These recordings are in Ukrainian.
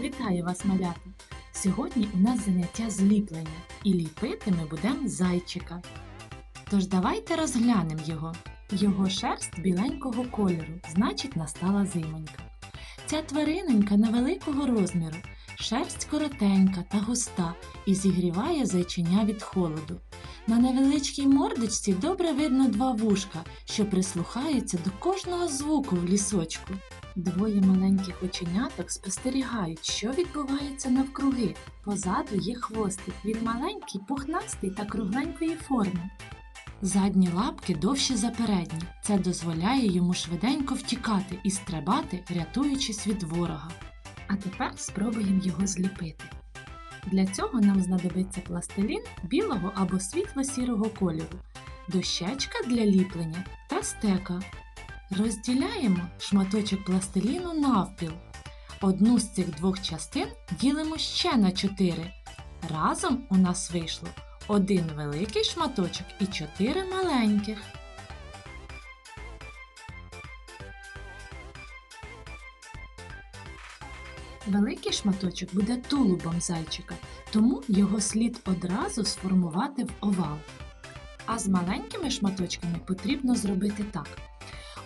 Вітаю вас, малята! Сьогодні у нас заняття зліплення і ліпити ми будемо зайчика. Тож давайте розглянемо його. Його шерсть біленького кольору, значить настала зимонька. Ця тваринонька невеликого розміру, шерсть коротенька та густа і зігріває зайчиня від холоду. На невеличкій мордочці добре видно два вушка, що прислухаються до кожного звуку в лісочку. Двоє маленьких оченяток спостерігають, що відбувається навкруги. Позаду є хвостик. Він маленький, пухнастий та кругленької форми. Задні лапки довші за передні. Це дозволяє йому швиденько втікати і стрибати, рятуючись від ворога. А тепер спробуємо його зліпити. Для цього нам знадобиться пластилін білого або світло-сірого кольору, дощечка для ліплення та стека. Розділяємо шматочок пластиліну навпіл. Одну з цих двох частин ділимо ще на чотири. Разом у нас вийшло один великий шматочок і чотири маленьких. Великий шматочок буде тулубом зайчика, тому його слід одразу сформувати в овал. А з маленькими шматочками потрібно зробити так.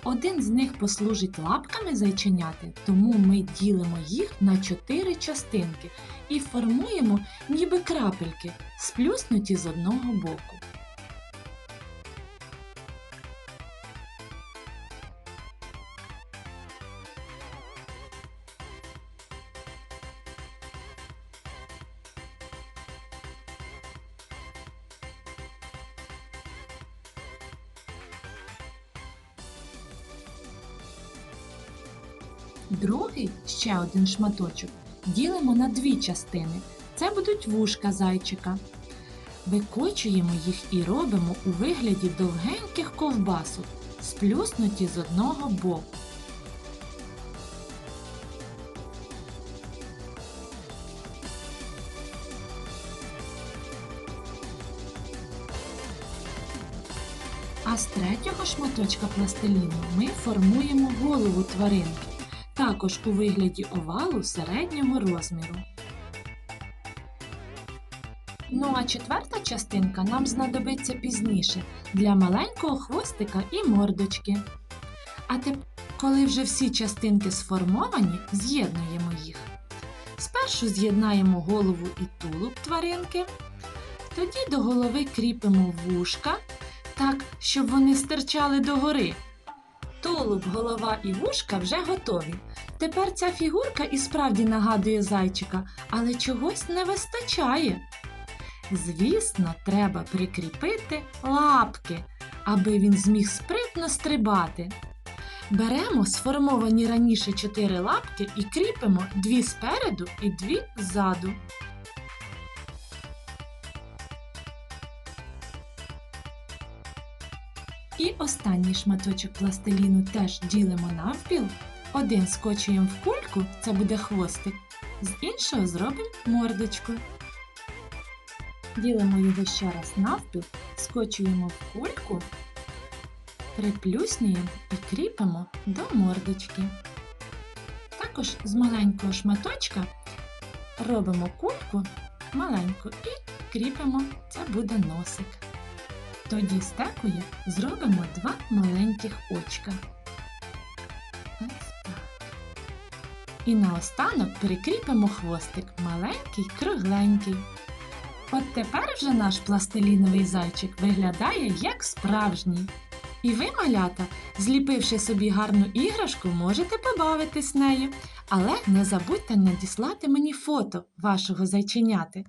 Один з них послужить лапками зайченяти, тому ми ділимо їх на чотири частинки і формуємо ніби крапельки, сплюснуті з одного боку. Другий, ще один шматочок, ділимо на дві частини. Це будуть вушка зайчика. Викочуємо їх і робимо у вигляді довгеньких ковбасок, сплюснуті з одного боку. А з третього шматочка пластиліну ми формуємо голову тваринки також у вигляді овалу середнього розміру. Ну а четверта частинка нам знадобиться пізніше для маленького хвостика і мордочки. А тепер, коли вже всі частинки сформовані, з'єднуємо їх. Спершу з'єднаємо голову і тулуб тваринки, тоді до голови кріпимо вушка так, щоб вони стирчали догори. Тулуб, голова і вушка вже готові. Тепер ця фігурка і справді нагадує зайчика, але чогось не вистачає. Звісно, треба прикріпити лапки, аби він зміг спритно стрибати. Беремо сформовані раніше чотири лапки і кріпимо дві спереду і дві ззаду. І останній шматочок пластиліну теж ділимо навпіл. Один скочуємо в кульку, це буде хвостик, з іншого зробимо мордочку. Ділимо його ще раз навпіл, скочуємо в кульку, приплюснюємо і кріпимо до мордочки. Також з маленького шматочка робимо кульку маленьку і кріпимо, це буде носик. Тоді стекою зробимо два маленьких очка. Ось так. І наостанок прикріпимо хвостик маленький, кругленький. От тепер вже наш пластиліновий зайчик виглядає як справжній. І ви, малята, зліпивши собі гарну іграшку, можете побавитись нею. Але не забудьте надіслати мені фото вашого зайченяти.